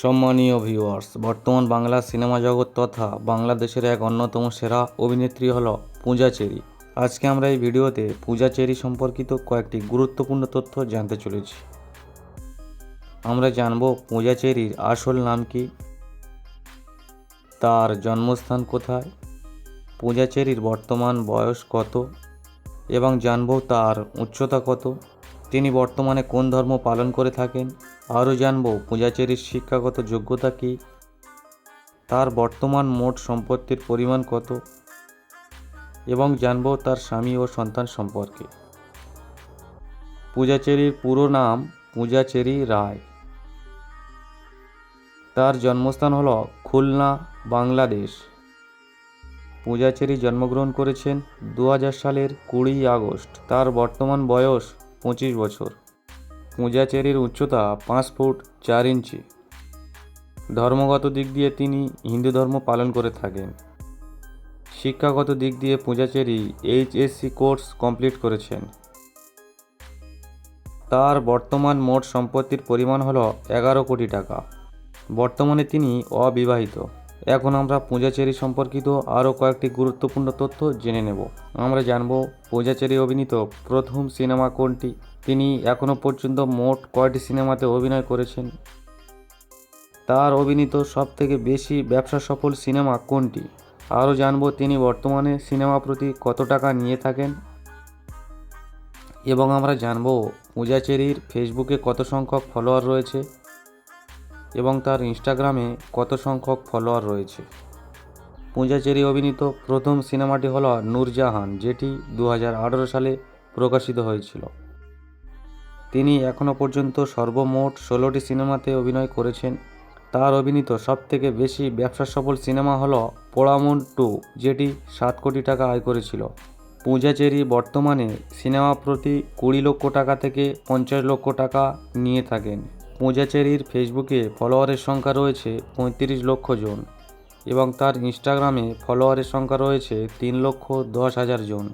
সম্মানীয় ভিউয়ার্স বর্তমান বাংলা সিনেমা জগৎ তথা বাংলাদেশের এক অন্যতম সেরা অভিনেত্রী হল পূজা চেরি। আজকে আমরা এই ভিডিওতে পূজা চেরি সম্পর্কিত কয়েকটি গুরুত্বপূর্ণ তথ্য জানতে চলেছি। আমরা জানব পূজা চেরির আসল নাম কি, তার জন্মস্থান কোথায়, পূজা চেরির বর্তমান বয়স কত, এবং জানব তার উচ্চতা কত। তিনি বর্তমানে কোন ধর্ম পালন করে থাকেন? আরও জানব, পূজাচেরির শিক্ষাগত যোগ্যতা কী? তার বর্তমান মোট সম্পত্তির পরিমাণ কত? এবং জানব তার স্বামী ও সন্তান সম্পর্কে। পূজাচেরির পুরো নাম পূজাচেরি রায়। তার জন্মস্থান হল খুলনা, বাংলাদেশ। পূজাচেরি জন্মগ্রহণ করেছেন দু হাজার সালের কুড়ি আগস্ট। তার বর্তমান বয়স পঁচিশ বছর। পূজাচেরির উচ্চতা পাঁচ ফুট চার ইঞ্চি। ধর্মগত দিক দিয়ে তিনি হিন্দু ধর্ম পালন করে থাকেন। শিক্ষাগত দিক দিয়ে পূজাচেরি এইচএসসি কোর্স কমপ্লিট করেছেন। তার বর্তমান মোট সম্পত্তির পরিমাণ হল এগারো কোটি টাকা। বর্তমানে তিনি অবিবাহিত। এখন আমরা পূজাচেরি সম্পর্কিত আরও কয়েকটি গুরুত্বপূর্ণ তথ্য জেনে নেব। আমরা জানব পূজাচেরি অভিনীত প্রথম সিনেমা কোনটি? তিনি এখনও পর্যন্ত মোট কয়টি সিনেমাতে অভিনয় করেছেন? তার অভিনীত সবথেকে বেশি ব্যবসা সফল সিনেমা কোনটি? আরও জানব তিনি বর্তমানে সিনেমা প্রতি কত টাকা নিয়ে থাকেন? এবং আমরা জানব পূজাচেরির ফেসবুকে কত সংখ্যক ফলোয়ার রয়েছে? এবং তার ইনস্টাগ্রামে কত সংখ্যক ফলোয়ার রয়েছে। পূজাচেরি অভিনীত প্রথম সিনেমাটি হল নূরজাহান, যেটি দু হাজার আঠারো সালে প্রকাশিত হয়েছিল। তিনি এখনও পর্যন্ত সর্বমোট ষোলোটি সিনেমাতে অভিনয় করেছেন। তার অভিনীত সবথেকে বেশি ব্যবসা সফল সিনেমা হল পোড়ামন টু, যেটি সাত কোটি টাকা আয় করেছিল। পূজাচেরি বর্তমানে সিনেমা প্রতি কুড়ি লক্ষ টাকা থেকে পঞ্চাশ লক্ষ টাকা নিয়ে থাকেন। পূজাচেরির ফেসবুকে ফলোয়ারের সংখ্যা রয়েছে পঁয়ত্রিশ লক্ষ জন এবং তার ইনস্টাগ্রামে ফলোয়ারের সংখ্যা রয়েছে তিন লক্ষ দশ হাজার জন।